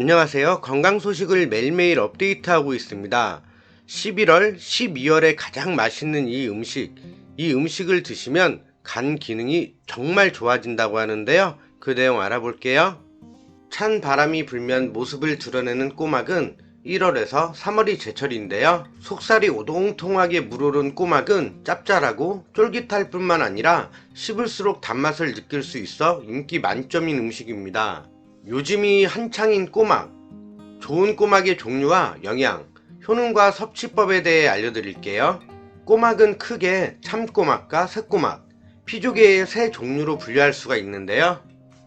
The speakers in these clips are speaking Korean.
안녕하세요. 건강 소식을 매일매일 업데이트하고 있습니다. 11월, 12월에 가장 맛있는 이 음식, 이 음식을 드시면 간 기능이 정말 좋아진다고 하는데요. 그 내용 알아볼게요. 찬 바람이 불면 모습을 드러내는 꼬막은 1월에서 3월이 제철인데요. 속살이 오동통하게 물오른 꼬막은 짭짤하고 쫄깃할 뿐만 아니라 씹을수록 단맛을 느낄 수 있어 인기 만점인 음식입니다. 요즘이 한창인 꼬막. 좋은 꼬막의 종류와 영양, 효능과 섭취법에 대해 알려드릴게요. 꼬막은 크게 참꼬막과 새꼬막, 피조개의 세 종류로 분류할 수가 있는데요.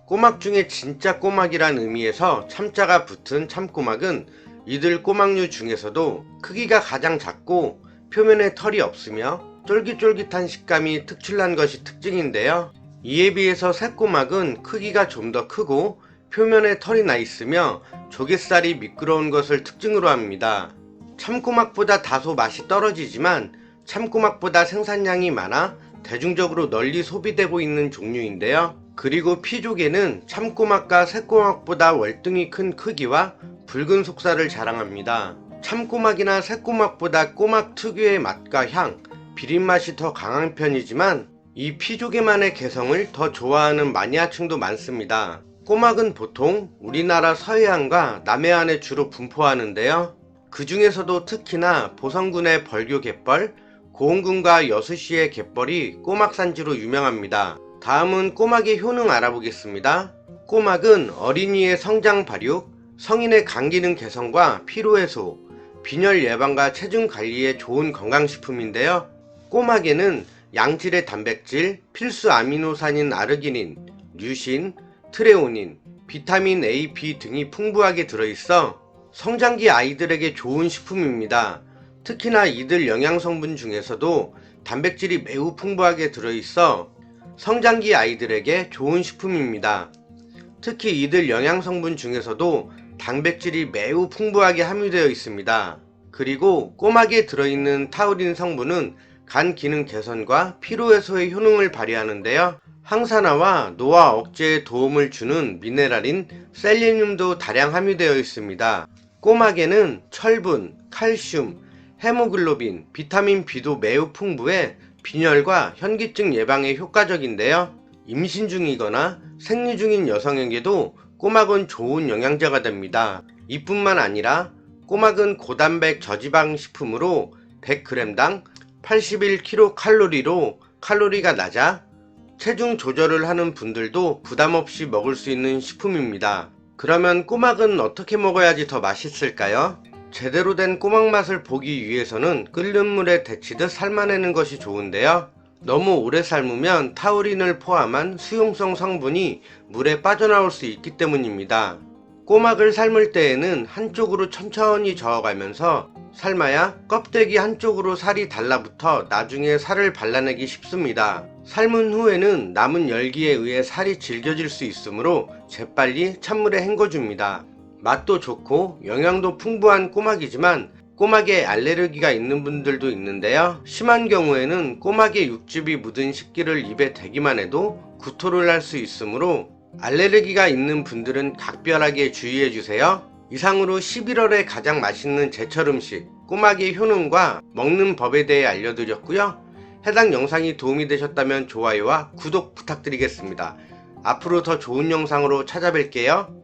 꼬막 중에 진짜 꼬막이란 의미에서 참자가 붙은 참꼬막은 이들 꼬막류 중에서도 크기가 가장 작고 표면에 털이 없으며 쫄깃쫄깃한 식감이 특출난 것이 특징인데요. 이에 비해서 새꼬막은 크기가 좀 더 크고 표면에 털이 나 있으며 조갯살이 미끄러운 것을 특징으로 합니다. 참꼬막보다 다소 맛이 떨어지지만 참꼬막보다 생산량이 많아 대중적으로 널리 소비되고 있는 종류인데요. 그리고 피조개는 참꼬막과 새꼬막보다 월등히 큰 크기와 붉은 속살을 자랑합니다. 참꼬막이나 새꼬막보다 꼬막 특유의 맛과 향, 비린맛이 더 강한 편이지만 이 피조개만의 개성을 더 좋아하는 마니아층도 많습니다. 꼬막은 보통 우리나라 서해안과 남해안에 주로 분포하는데요. 그 중에서도 특히나 보성군의 벌교 갯벌, 고흥군과 여수시의 갯벌이 꼬막 산지로 유명합니다. 다음은 꼬막의 효능 알아보겠습니다. 꼬막은 어린이의 성장 발육, 성인의 간 기능 개선과 피로 해소, 빈혈 예방과 체중 관리에 좋은 건강식품인데요. 꼬막에는 양질의 단백질, 필수 아미노산인 아르기닌, 류신, 트레오닌, 비타민 A, B 등이 풍부하게 들어있어 성장기 아이들에게 좋은 식품입니다. 특히나 이들 영양성분 중에서도 단백질이 매우 풍부하게 들어있어 성장기 아이들에게 좋은 식품입니다. 특히 이들 영양성분 중에서도 단백질이 매우 풍부하게 함유되어 있습니다. 그리고 꼬막에 들어있는 타우린 성분은 간 기능 개선과 피로 해소의 효능을 발휘하는데요. 항산화와 노화 억제에 도움을 주는 미네랄인 셀레늄도 다량 함유되어 있습니다. 꼬막에는 철분, 칼슘, 헤모글로빈, 비타민 B도 매우 풍부해 빈혈과 현기증 예방에 효과적인데요. 임신 중이거나 생리 중인 여성에게도 꼬막은 좋은 영양제가 됩니다. 이뿐만 아니라 꼬막은 고단백 저지방 식품으로 100g당 81kcal로 칼로리가 낮아 체중 조절을 하는 분들도 부담 없이 먹을 수 있는 식품입니다. 그러면 꼬막은 어떻게 먹어야지 더 맛있을까요? 제대로 된 꼬막 맛을 보기 위해서는 끓는 물에 데치듯 삶아내는 것이 좋은데요. 너무 오래 삶으면 타우린을 포함한 수용성 성분이 물에 빠져나올 수 있기 때문입니다. 꼬막을 삶을 때에는 한쪽으로 천천히 저어가면서 삶아야 껍데기 한쪽으로 살이 달라붙어 나중에 살을 발라내기 쉽습니다. 삶은 후에는 남은 열기에 의해 살이 질겨질 수 있으므로 재빨리 찬물에 헹궈줍니다. 맛도 좋고 영양도 풍부한 꼬막이지만 꼬막에 알레르기가 있는 분들도 있는데요. 심한 경우에는 꼬막에 육즙이 묻은 식기를 입에 대기만 해도 구토를 할 수 있으므로 알레르기가 있는 분들은 각별하게 주의해 주세요. 이상으로 11월에 가장 맛있는 제철 음식 꼬막의 효능과 먹는 법에 대해 알려드렸고요. 해당 영상이 도움이 되셨다면 좋아요와 구독 부탁드리겠습니다. 앞으로 더 좋은 영상으로 찾아뵐게요.